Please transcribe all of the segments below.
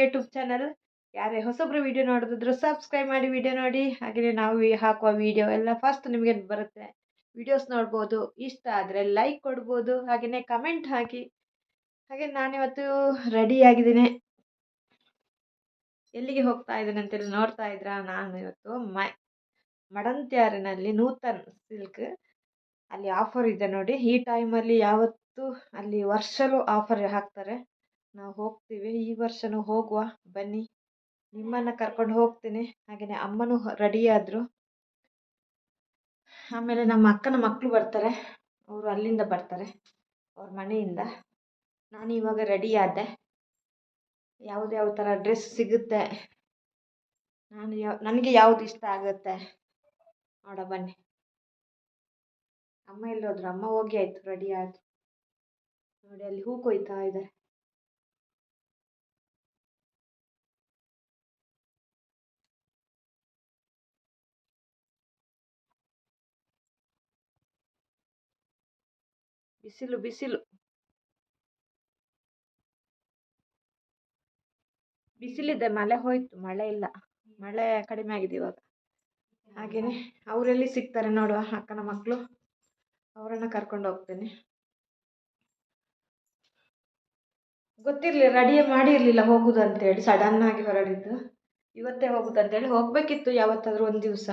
YouTube channel. ಯಾರೇ ಹೊಸೊಬ್ರು video ನೋಡೋದಿದ್ರು ಸಬ್ಸ್ಕ್ರೈಬ್ ಮಾಡಿ ವಿಡಿಯೋ ನೋಡಿ. ಹಾಗೆಯೇ ನಾವು ಹಾಕುವ ವಿಡಿಯೋ ಎಲ್ಲ ಫಸ್ಟ್ ನಿಮಗೆ ಬರುತ್ತೆ. ವಿಡಿಯೋಸ್ ನೋಡ್ಬೋದು. ಇಷ್ಟ ಆದರೆ ಲೈಕ್ ಕೊಡ್ಬೋದು. ಹಾಗೆಯೇ ಕಮೆಂಟ್ ಹಾಕಿ. ಹಾಗೆ ನಾನಿವತ್ತು ರೆಡಿ ಆಗಿದ್ದೀನಿ. ಎಲ್ಲಿಗೆ ಹೋಗ್ತಾ ಇದ್ದೀನಿ ಅಂತೇಳಿ ನೋಡ್ತಾ ಇದ್ರಾ? ನಾನು ಇವತ್ತು ಮ, ಮಡಂತ್ಯಾರಿನಲ್ಲಿ ನೂತನ್ ಸಿಲ್ಕ್ ಅಲ್ಲಿ ಆಫರ್ ಇದೆ ನೋಡಿ. ಈ ಟೈಮಲ್ಲಿ ಯಾವತ್ತೂ ಅಲ್ಲಿ ವರ್ಷಲು ಆಫರ್ ಹಾಕ್ತಾರೆ. ನಾವು ಹೋಗ್ತೀವಿ. ಈ ವರ್ಷನೂ ಹೋಗುವ, ಬನ್ನಿ. ನಿಮ್ಮನ್ನು ಕರ್ಕೊಂಡು ಹೋಗ್ತೀನಿ. ಹಾಗೆಯೇ ಅಮ್ಮನೂ ರೆಡಿ ಆದರು. ಆಮೇಲೆ ನಮ್ಮ ಅಕ್ಕನ ಮಕ್ಕಳು ಬರ್ತಾರೆ. ಅವರು ಅಲ್ಲಿಂದ ಬರ್ತಾರೆ, ಅವ್ರ ಮನೆಯಿಂದ. ನಾನು ಇವಾಗ ರೆಡಿಯಾದೆ ಆದೆ. ಯಾವ್ದು ಯಾವ ಥರ ಡ್ರೆಸ್ ಸಿಗುತ್ತೆ, ನಾನು ನನಗೆ ಯಾವ್ದು ಇಷ್ಟ ಆಗುತ್ತೆ, ನೋಡ ಬನ್ನಿ. ಅಮ್ಮ ಎಲ್ಲೋದ್ರು, ಅಮ್ಮ ಹೋಗಿ ಆಯಿತು ರೆಡಿ ಆಯಿತು ನೋಡಿ, ಅಲ್ಲಿ ಹೂ ಕೊಯ್ತಾ ಇದ್ದಾರೆ ಬಿಸಿಲು ಬಿಸಿಲು. ಬಿಸಿಲಿದೆ, ಮಳೆ ಹೋಯ್ತು, ಮಳೆ ಇಲ್ಲ. ಮಳೆ ಕಡಿಮೆ ಆಗಿದೆ ಇವಾಗ. ಹಾಗೇನೆ ಅವರೆಲ್ಲಿ ಸಿಗ್ತಾರೆ ನೋಡುವ, ಅಕ್ಕನ ಮಕ್ಕಳು ಅವರನ್ನು ಕರ್ಕೊಂಡು ಹೋಗ್ತೇನೆ. ಗೊತ್ತಿರಲಿಲ್ಲ ರೆಡಿ ಮಾಡಿರಲಿಲ್ಲ ಹೋಗುದು ಅಂತೇಳಿ ಸಡನ್ ಆಗಿ ಹೊರಡಿದ್ದು. ಇವತ್ತೇ ಹೋಗುದು ಅಂತೇಳಿ ಹೋಗಬೇಕಿತ್ತು ಯಾವತ್ತಾದರೂ ಒಂದು ದಿವಸ.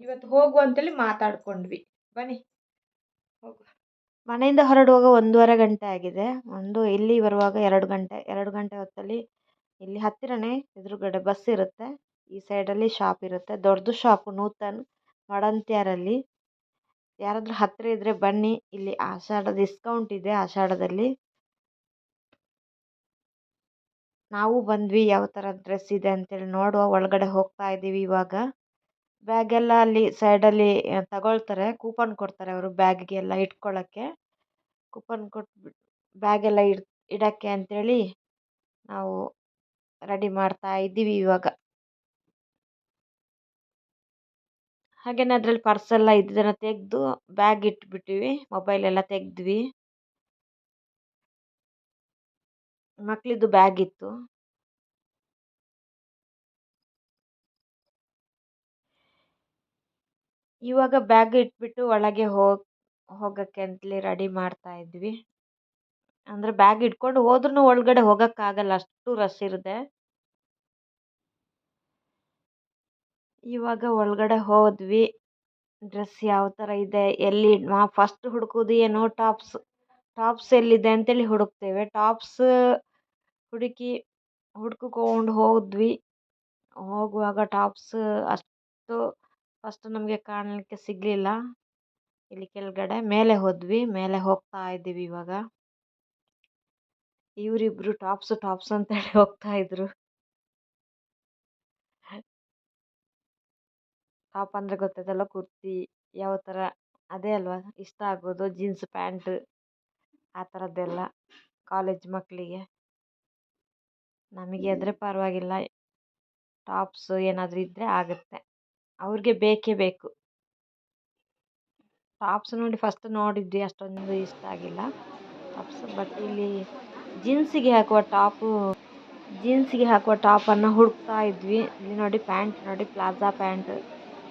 ಇವತ್ತು ಹೋಗು ಅಂತೇಳಿ ಮಾತಾಡ್ಕೊಂಡ್ವಿ. ಬನ್ನಿ. ಮನೆಯಿಂದ ಹೊರಡುವಾಗ ಒಂದೂವರೆ ಗಂಟೆ ಆಗಿದೆ. ಒಂದು ಇಲ್ಲಿ ಬರುವಾಗ ಎರಡು ಗಂಟೆ ಎರಡು ಗಂಟೆ ಹೊತ್ತಲ್ಲಿ ಇಲ್ಲಿ ಹತ್ತಿರನೇ ಎದುರುಗಡೆ ಬಸ್ ಇರುತ್ತೆ. ಈ ಸೈಡಲ್ಲಿ ಶಾಪ್ ಇರುತ್ತೆ. ದೊಡ್ಡದು ಶಾಪು ನೂತನ್ ಮಡಂತ್ಯಾರಲ್ಲಿ. ಯಾರಾದರೂ ಹತ್ತಿರ ಇದ್ದರೆ ಬನ್ನಿ. ಇಲ್ಲಿ ಆಷಾಢ ಡಿಸ್ಕೌಂಟ್ ಇದೆ ಆಷಾಢದಲ್ಲಿ. ನಾವು ಬಂದ್ವಿ. ಯಾವ ಥರ ಡ್ರೆಸ್ ಇದೆ ಅಂತೇಳಿ ನೋಡುವ. ಒಳಗಡೆ ಹೋಗ್ತಾ ಇದ್ದೀವಿ ಇವಾಗ. ಬ್ಯಾಗೆಲ್ಲ ಅಲ್ಲಿ ಸೈಡಲ್ಲಿ ತಗೊಳ್ತಾರೆ. ಕೂಪನ್ ಕೊಡ್ತಾರೆ ಅವರು ಬ್ಯಾಗಿಗೆಲ್ಲ ಇಟ್ಕೊಳ್ಳೋಕ್ಕೆ ಕೂಪನ್ ಕೊಟ್ಬಿಟ್ಟು ಬ್ಯಾಗೆಲ್ಲ ಇಡ್, ಇಡೋಕ್ಕೆ ಅಂತೇಳಿ ನಾವು ರೆಡಿ ಮಾಡ್ತಾ ಇದ್ದೀವಿ ಇವಾಗ. ಹಾಗೇನೆ ಅದರಲ್ಲಿ ಪರ್ಸೆಲ್ಲ ಇದ್ದದನ್ನು ತೆಗೆದು ಬ್ಯಾಗ್ ಇಟ್ಬಿಟ್ಟಿವಿ. ಮೊಬೈಲ್ ಎಲ್ಲ ತೆಗೆದ್ವಿ. ಮಕ್ಕಳಿದ್ದು ಬ್ಯಾಗ್ ಇತ್ತು. ಇವಾಗ ಬ್ಯಾಗ್ ಇಟ್ಬಿಟ್ಟು ಒಳಗೆ ಹೋಗಿ, ಹೋಗೋಕ್ಕೆ ಅಂತಲೇ ರೆಡಿ ಮಾಡ್ತಾ ಇದ್ವಿ. ಅಂದರೆ ಬ್ಯಾಗ್ ಇಟ್ಕೊಂಡು ಹೋದ್ರೂ ಒಳಗಡೆ ಹೋಗೋಕ್ಕಾಗಲ್ಲ ಅಷ್ಟು ರಶ್ ಇರುತ್ತೆ. ಇವಾಗ ಒಳಗಡೆ ಹೋದ್ವಿ. ಡ್ರೆಸ್ ಯಾವ ಥರ ಇದೆ, ಎಲ್ಲಿ ನಾವು ಫಸ್ಟ್ ಹುಡುಕೋದು ಏನು ಟಾಪ್ಸ್ ಟಾಪ್ಸ್ ಎಲ್ಲಿದೆ ಅಂತೇಳಿ ಹುಡುಕ್ತೇವೆ. ಟಾಪ್ಸ್ ಹುಡುಕಿ ಹುಡ್ಕೊಂಡು ಹೋದ್ವಿ. ಹೋಗುವಾಗ ಟಾಪ್ಸ್ ಅಷ್ಟು ಫಸ್ಟ್ ನಮಗೆ ಕಾಣಲಿಕ್ಕೆ ಸಿಗಲಿಲ್ಲ. ಇಲ್ಲಿ ಕೆಳಗಡೆ ಮೇಲೆ ಹೋದ್ವಿ, ಮೇಲೆ ಹೋಗ್ತಾ ಇದ್ದೀವಿ ಇವಾಗ. ಇವರಿಬ್ರು ಟಾಪ್ಸ್ ಟಾಪ್ಸ್ ಅಂತೇಳಿ ಹೋಗ್ತಾ ಇದ್ರು. ಟಾಪ್ ಅಂದರೆ ಗೊತ್ತೈತಲ್ಲ ಕುರ್ತಿ, ಯಾವ ಥರ ಅದೇ ಅಲ್ವಾ? ಇಷ್ಟ ಆಗೋದು, ಜೀನ್ಸ್, ಪ್ಯಾಂಟ್, ಆ ಥರದ್ದೆಲ್ಲ ಕಾಲೇಜ್ ಮಕ್ಕಳಿಗೆ ನಮಗೆ ಆದರೆ ಪರವಾಗಿಲ್ಲ. ಟಾಪ್ಸ್ ಏನಾದರೂ ಇದ್ದರೆ ಆಗುತ್ತೆ. ಅವ್ರಿಗೆ ಬೇಕೇ ಬೇಕು. ಟಾಪ್ಸ್ ನೋಡಿ ಫಸ್ಟ್ ನೋಡಿದ್ವಿ, ಅಷ್ಟೊಂದು ಇಷ್ಟ ಆಗಿಲ್ಲ. ಟಾಪ್ಸ್ ಬಟ್ ಇಲ್ಲಿ ಜೀನ್ಸಿಗೆ ಹಾಕುವ ಟಾಪು ಜೀನ್ಸಿಗೆ ಹಾಕುವ ಟಾಪನ್ನು ಹುಡುಕ್ತಾ ಇದ್ವಿ. ಇಲ್ಲಿ ನೋಡಿ ಪ್ಯಾಂಟ್, ನೋಡಿ ಪ್ಲಾಜಾ ಪ್ಯಾಂಟ್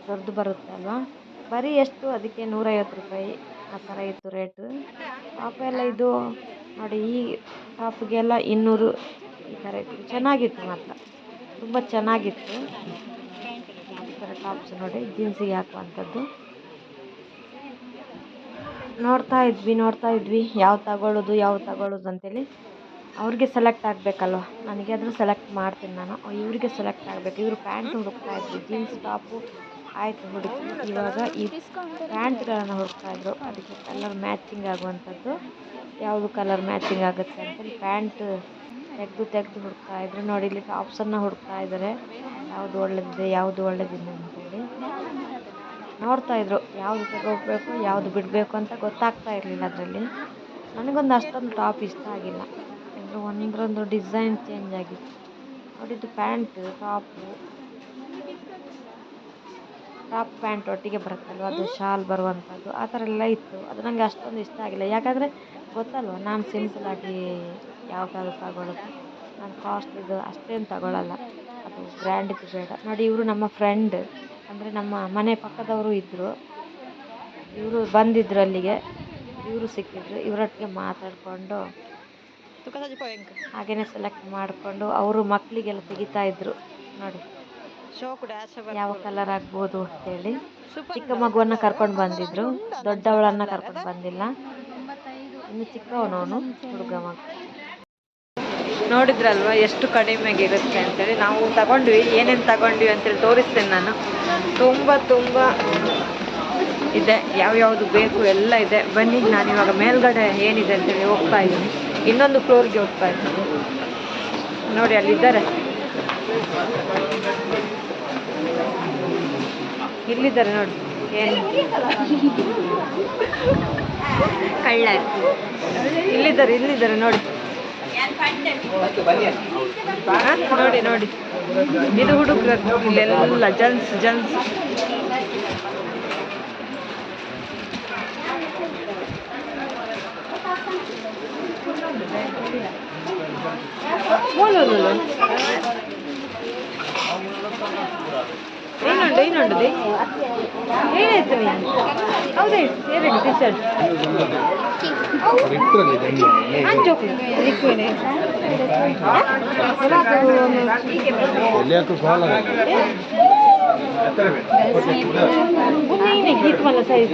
ದೊಡ್ಡದು ಬರುತ್ತೆ ಅಲ್ವಾ? ಬರೀ ಎಷ್ಟು? ಅದಕ್ಕೆ ನೂರೈವತ್ತು ರೂಪಾಯಿ ಆ ಥರ ಇತ್ತು ರೇಟು. ಟಾಪ್ ಎಲ್ಲ ಇದು ನೋಡಿ ಈ ಟಾಪ್ಗೆಲ್ಲ ಇನ್ನೂರು ಈ ಥರ ಇತ್ತು. ಚೆನ್ನಾಗಿತ್ತು ಮಾತ್ರ. ತುಂಬ ಚೆನ್ನಾಗಿತ್ತು. ಟಾಪ್ಸ್ ನೋಡಿ, ಜೀನ್ಸಿಗೆ ಹಾಕುವಂಥದ್ದು. ನೋಡ್ತಾ ಇದ್ವಿ ನೋಡ್ತಾ ಇದ್ವಿ, ಯಾವ ತಗೊಳ್ಳೋದು ಯಾವ ತಗೊಳ್ಳೋದು ಅಂತೇಳಿ. ಅವ್ರಿಗೆ ಸೆಲೆಕ್ಟ್ ಆಗಬೇಕಲ್ವ? ನನಗೆ ಆದರೂ ಸೆಲೆಕ್ಟ್ ಮಾಡ್ತೀನಿ ನಾನು. ಇವ್ರಿಗೆ ಸೆಲೆಕ್ಟ್ ಆಗಬೇಕು. ಇವರು ಪ್ಯಾಂಟ್ ಹುಡುಕ್ತಾ ಇದ್ವಿ ಜೀನ್ಸ್ ಟಾಪು ಆಯಿತು ಹುಡುಕಿ ಇವಾಗ ಈ ಪ್ಯಾಂಟ್ಗಳನ್ನು ಹುಡುಕ್ತಾ ಇದ್ರು. ಅದಕ್ಕೆ ಕಲರ್ ಮ್ಯಾಚಿಂಗ್ ಆಗುವಂಥದ್ದು. ಯಾವುದು ಕಲರ್ ಮ್ಯಾಚಿಂಗ್ ಆಗುತ್ತೆ ಅಂತೇಳಿ ಪ್ಯಾಂಟ್ ತೆಗೆದು ತೆಗೆದು ಹುಡುಕ್ತಾ ಇದ್ದರು ನೋಡಿ, ಇಲ್ಲಿ ಟಾಪ್ಸನ್ನು ಹುಡುಕ್ತಾ ಇದ್ದಾರೆ ಯಾವುದು ಒಳ್ಳೆದಿದೆ, ಯಾವುದು ಒಳ್ಳೆಯದಿಲ್ಲ ಅಂತೇಳಿ. ನೋಡ್ತಾ ಇದ್ರು, ಯಾವುದು ತಗೋಬೇಕು ಯಾವುದು ಬಿಡಬೇಕು ಅಂತ ಗೊತ್ತಾಗ್ತಾ ಇರಲಿಲ್ಲ ಅದರಲ್ಲಿ. ನನಗೊಂದು ಅಷ್ಟೊಂದು ಟಾಪ್ ಇಷ್ಟ ಆಗಿಲ್ಲ. ಅಂದರೆ ಒಂದರೊಂದು ಡಿಸೈನ್ ಚೇಂಜ್ ಆಗಿತ್ತು. ನೋಡಿದ್ದು ಪ್ಯಾಂಟ್ ಟಾಪು. ಟಾಪ್ ಪ್ಯಾಂಟ್ ಒಟ್ಟಿಗೆ ಬರುತ್ತಲ್ವ? ಅದು ಶಾಲ್ ಬರುವಂಥದ್ದು. ಆ ಥರ ಎಲ್ಲ ಇತ್ತು. ಅದು ನನಗೆ ಅಷ್ಟೊಂದು ಇಷ್ಟ ಆಗಿಲ್ಲ. ಯಾಕಂದರೆ ಗೊತ್ತಲ್ವ? ನಾನು ಯಾವ ಯಾವುದಾದ್ರು ತಗೊಳ್ಳೋದು ನಾನು ಕಾಸ್ಟ್ಲಿದು ಅಷ್ಟೇನು ತಗೊಳ್ಳಲ್ಲ ಅದು ಬ್ರ್ಯಾಂಡಿದ್ದು ಬೇಡ. ನೋಡಿ ಇವರು ನಮ್ಮ ಫ್ರೆಂಡ್ ಅಂದರೆ ನಮ್ಮ ಮನೆ ಪಕ್ಕದವರು ಇದ್ದರು ಇವರು ಬಂದಿದ್ದರು ಅಲ್ಲಿಗೆ. ಇವರು ಸಿಕ್ಕಿದ್ರು. ಇವರೊಟ್ಟಿಗೆ ಮಾತಾಡಿಕೊಂಡು ಹಾಗೆಯೇ ಸೆಲೆಕ್ಟ್ ಮಾಡಿಕೊಂಡು ಅವರು ಮಕ್ಕಳಿಗೆಲ್ಲ ತೆಗಿತಾ ಇದ್ದರು ನೋಡಿ. ಯಾವ ಕಲರ್ ಆಗ್ಬೋದು ಅಂತೇಳಿ. ಚಿಕ್ಕ ಮಗುವನ್ನು ಕರ್ಕೊಂಡು ಬಂದಿದ್ರು. ದೊಡ್ಡವಳನ್ನ ಕರ್ಕೊಂಡು ಬಂದಿಲ್ಲ. ಇನ್ನು ಚಿಕ್ಕವನವನು ಹುಡುಗ ಮಗ ನೋಡಿದ್ರಲ್ವ ಎಷ್ಟು ಕಡಿಮೆಗೆ ಇರುತ್ತೆ ಅಂತೇಳಿ? ನಾವು ತಗೊಂಡ್ವಿ, ಏನೇನು ತಗೊಂಡ್ವಿ ಅಂತೇಳಿ ತೋರಿಸ್ತೇನೆ ನಾನು. ತುಂಬ ತುಂಬ ಇದೆ, ಯಾವ್ಯಾವುದು ಬೇಕು ಎಲ್ಲ ಇದೆ. ಬನ್ನಿ, ನಾನು ಇವಾಗ ಮೇಲ್ಗಡೆ ಏನಿದೆ ಅಂತೇಳಿ ಹೋಗ್ತಾ ಇದ್ದೀನಿ. ಇನ್ನೊಂದು ಫ್ಲೋರ್ಗೆ ಹೋಗ್ತಾ ಇದ್ದೀನಿ. ನೋಡಿ, ಅಲ್ಲಿದ್ದಾರೆ. ಇಲ್ಲಿದ್ದಾರೆ ನೋಡಿ, ಏನು? ಕಳ್ಳ ಇಲ್ಲಿದ್ದಾರೆ ಇಲ್ಲಿದ್ದಾರೆ ನೋಡಿ. ನೋಡಿ ನೋಡಿ. ಇದು ಹುಡುಗರು ಇಲ್ಲೆಲ್ಲ ಜನ್ಸ್ ಜನ್ಸ್ ಮೂಲೂಲು ಏನುಂಡು ಏನುಂಡು ದಿ ಏನಾಯ್ತು ನೀನು ಹೌದೇ ಏನಿದೆ ಟಿ ಶರ್ಟ್ ಅಂಚೋಕ್ಲು ಲಿಕ್ವಿಡ್ ನೀನೆ ಗೀತ್ ಮಲ್ಲ ಸೈಜ್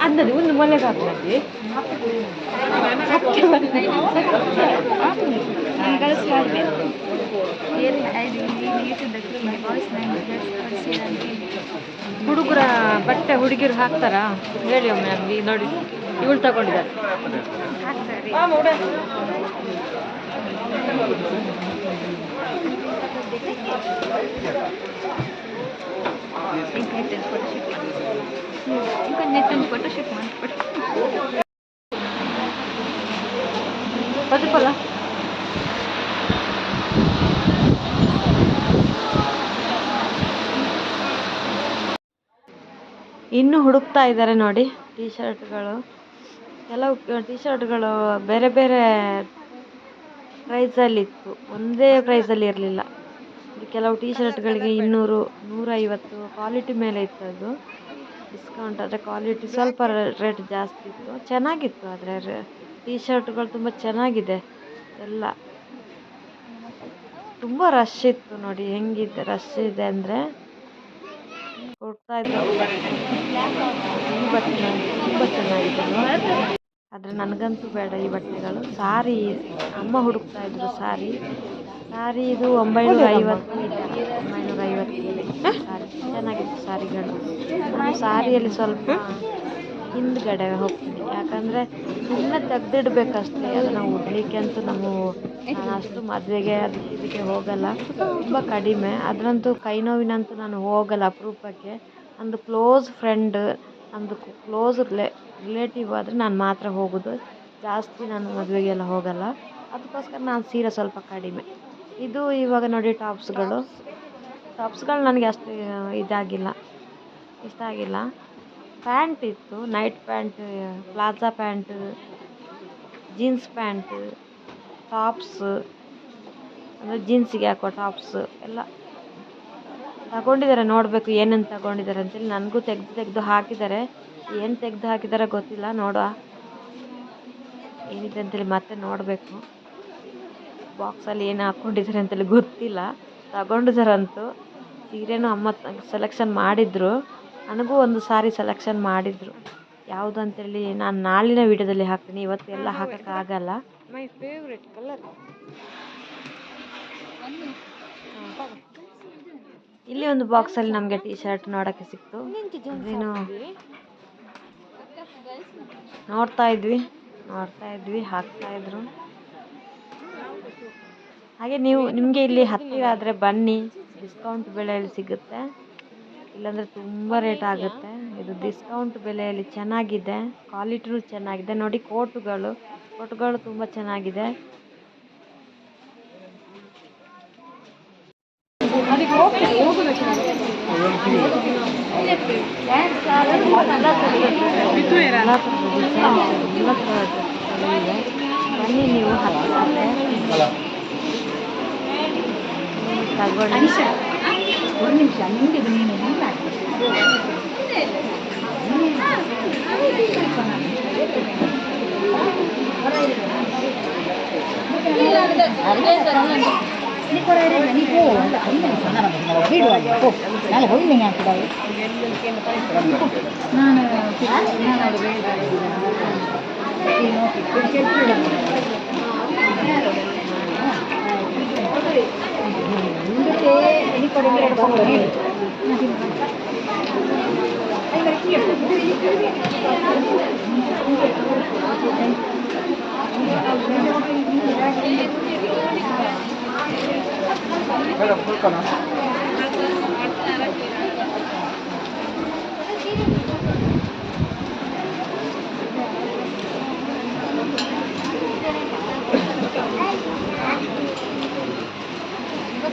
ಅಂದది ಒಂದು ಮೊಲೆ ಕಾಪ್ಲಲ್ಲಿ ಹುಡುಗರ ಬಟ್ಟೆ ಹುಡುಗಿರು ಹಾಕ್ತಾರಾ? ಹೇಳಿ ಒಮ್ಮೆ ಅಲ್ಲಿ ನೋಡಿ. ಇವಳು ತಗೊಂಡಿದ್ದಾರೆ. ಇನ್ನು ಹುಡುಕ್ತಾ ಇದ್ದಾರೆ ನೋಡಿ ಟೀ ಶರ್ಟ್ಗಳು ಕೆಲವು ಟೀ ಶರ್ಟ್ಗಳು ಬೇರೆ ಬೇರೆ ಪ್ರೈಸಲ್ಲಿತ್ತು ಒಂದೇ ಪ್ರೈಸಲ್ಲಿ ಇರಲಿಲ್ಲ. ಕೆಲವು ಟೀ ಶರ್ಟ್ಗಳಿಗೆ ಇನ್ನೂರು ನೂರೈವತ್ತು ಕ್ವಾಲಿಟಿ ಮೇಲೆ ಇತ್ತು ಅದು. ಡಿಸ್ಕೌಂಟ್ ಆದರೆ ಕ್ವಾಲಿಟಿ ಸ್ವಲ್ಪ ರೇಟ್ ಜಾಸ್ತಿ ಇತ್ತು. ಚೆನ್ನಾಗಿತ್ತು ಆದರೆ ಟೀ ಶರ್ಟ್ಗಳು ತುಂಬ ಚೆನ್ನಾಗಿದೆ ಎಲ್ಲ. ತುಂಬ ರಶ್ ಇತ್ತು ನೋಡಿ ಹೆಂಗಿದೆ ರಶ್ ಇದೆ ಅಂದರೆ. ಕೊಡ್ತಾ ಇದ್ದರು ತುಂಬ ಚೆನ್ನಾಗಿದೆ? ಆದರೆ ನನಗಂತೂ ಬೇಡ ಈ ಬಟ್ಟೆಗಳು. ಸಾರಿ, ಅಮ್ಮ ಹುಡುಕ್ತಾ ಇದ್ರು ಸಾರಿ. ಸಾರಿ ಇದು ಒಂಬೈನೂರ ಐವತ್ತು ಒಂಬೈನೂರ ಐವತ್ತು ಸಾರಿ ಚೆನ್ನಾಗಿತ್ತು ಸಾರಿಗಳು ಸಾರಿಯಲ್ಲಿ ಸ್ವಲ್ಪ ಹಿಂದ್ಗಡೆ ಹೋಗ್ತೀನಿ. ಯಾಕಂದರೆ ಸುಮ್ಮನೆ ತೆಗ್ದಿಡ್ಬೇಕಷ್ಟೇ ಅದನ್ನು ಉಡ್ಲಿಕ್ಕೆ ಅಂತೂ ನಾವು ಅಷ್ಟು ಮದುವೆಗೆ ಅದಕ್ಕೆ ಇದಕ್ಕೆ ಹೋಗಲ್ಲ. ತುಂಬ ಕಡಿಮೆ. ಅದರಂತೂ ಕೈ ನೋವಿನಂತೂ ನಾನು ಹೋಗಲ್ಲ ಅಪರೂಪಕ್ಕೆ. ನಂದು ಕ್ಲೋಸ್ ಫ್ರೆಂಡ್ ಅಂದು ಕ್ಲೋಸ್ ರಿಲೇ, ರಿಲೇಟಿವ್ ಆದರೆ ನಾನು ಮಾತ್ರ ಹೋಗೋದು. ಜಾಸ್ತಿ ನಾನು ಮದುವೆಗೆಲ್ಲ ಹೋಗಲ್ಲ. ಅದಕ್ಕೋಸ್ಕರ ನಾನು ಸೀರೆ ಸ್ವಲ್ಪ ಕಡಿಮೆ. ಇದು ಇವಾಗ ನೋಡಿ ಟಾಪ್ಸ್ಗಳು. ಟಾಪ್ಸ್ಗಳು ನನಗೆ ಅಷ್ಟು ಇದಾಗಿಲ್ಲ. ಇಷ್ಟ ಆಗಿಲ್ಲ. ಪ್ಯಾಂಟ್ ಇತ್ತು. Night pant, palazzo pant, jeans pant, tops. ಅಂದರೆ ಜೀನ್ಸಿಗೆ ಹಾಕೋ ಟಾಪ್ಸ್ ಎಲ್ಲ ತಗೊಂಡಿದ್ದಾರೆ. ನೋಡಬೇಕು ಏನೇನು ತಗೊಂಡಿದ್ದಾರೆ ಅಂತೇಳಿ ನನಗೂ ತೆಗೆದು ತೆಗೆದು ಹಾಕಿದ್ದಾರೆ. ಏನು ತೆಗೆದು ಹಾಕಿದ್ದಾರೆ ಗೊತ್ತಿಲ್ಲ. ನೋಡುವ. ಏನಿದೆ ಅಂತೇಳಿ ಮತ್ತೆ ನೋಡಬೇಕು. ಬಾಕ್ಸಲ್ಲಿ ಏನು ಹಾಕ್ಕೊಂಡಿದ್ದಾರೆ ಅಂತೇಳಿ ಗೊತ್ತಿಲ್ಲ. ತಗೊಂಡಿದ್ದಾರಂತೂ. ಸೀರೆನೂ ಅಮ್ಮ ಸೆಲೆಕ್ಷನ್ ಮಾಡಿದ್ರು. ನನಗೂ ಒಂದು ಸಾರಿ ಸೆಲೆಕ್ಷನ್ ಮಾಡಿದರು. ಯಾವುದು ಅಂತೇಳಿ ನಾನು ನಾಳಿನ ವೀಡಿಯೋದಲ್ಲಿ ಹಾಕ್ತೀನಿ. ಇವತ್ತು ಎಲ್ಲ ಹಾಕೋಕ್ಕಾಗಲ್ಲ ಮೈ ಫೇವ್ರೆಟ್ ಕಲರ್ ಇಲ್ಲಿ ಒಂದು ಬಾಕ್ಸಲ್ಲಿ ನಮಗೆ ಟೀ ಶರ್ಟ್ ನೋಡೋಕ್ಕೆ ಸಿಕ್ತು. ಅದೇನು ನೋಡ್ತಾ ಇದ್ವಿ. ನೋಡ್ತಾ ಇದ್ವಿ ಹಾಕ್ತಾ ಇದ್ರು. ಹಾಗೆ ನೀವು ನಿಮಗೆ ಇಲ್ಲಿ ಹತ್ತಿರ ಆದರೆ ಬನ್ನಿ. ಡಿಸ್ಕೌಂಟ್ ಬೆಲೆಯಲ್ಲಿ ಸಿಗುತ್ತೆ. ಇಲ್ಲಾಂದರೆ ತುಂಬ ರೇಟ್ ಆಗುತ್ತೆ. ಇದು ಡಿಸ್ಕೌಂಟ್ ಬೆಲೆಯಲ್ಲಿ ಚೆನ್ನಾಗಿದೆ. ಕ್ವಾಲಿಟಿನೂ ಚೆನ್ನಾಗಿದೆ. ನೋಡಿ ಕೋಟುಗಳು. ಕೋಟುಗಳು ತುಂಬ ಚೆನ್ನಾಗಿದೆ. ಬನ್ನಿ ನೀವು ಎಲ್ಲ ಥರದ ಡಿಸೈನ್ಸ್ ಎಲ್ಲ ಥರದ ಡ್ರೆಸ್ಗಳು ಇದೆ ಬನ್ನಿ ನೀವು ಹತ್ತಿರಕ್ಕೆ ತಗೊಳ್ಳಿ ಒಂದು ನಿಮಿಷ ನಿಮಗೆ ನೀನು ನಾಳೆ ಹೋಗಿ ಹಾಕಿದಾಗ ನಾನು ನಾನು ಅದು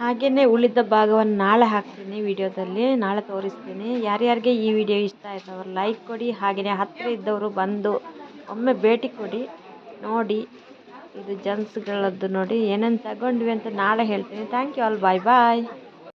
ಹಾಗೆಯೇ ಉಳಿದ ಭಾಗವನ್ನು ನಾಳೆ ಹಾಕ್ತೀನಿ ವಿಡಿಯೋದಲ್ಲಿ, ನಾಳೆ ತೋರಿಸ್ತೀನಿ. ಯಾರ್ಯಾರಿಗೆ ಈ ವಿಡಿಯೋ ಇಷ್ಟ ಆಯಿತು ಅವ್ರು ಲೈಕ್ ಕೊಡಿ ಹಾಗೆಯೇ ಹತ್ತಿರ ಇದ್ದವರು ಬಂದು ಒಮ್ಮೆ ಭೇಟಿ ಕೊಡಿ, ನೋಡಿ. ಇದು ಜೆಂಟ್ಸ್ಗಳದ್ದು ನೋಡಿ ಏನೇನು ತಗೊಂಡ್ವಿ ಅಂತ ನಾಳೆ ಹೇಳ್ತೀನಿ. Thank you all bye bye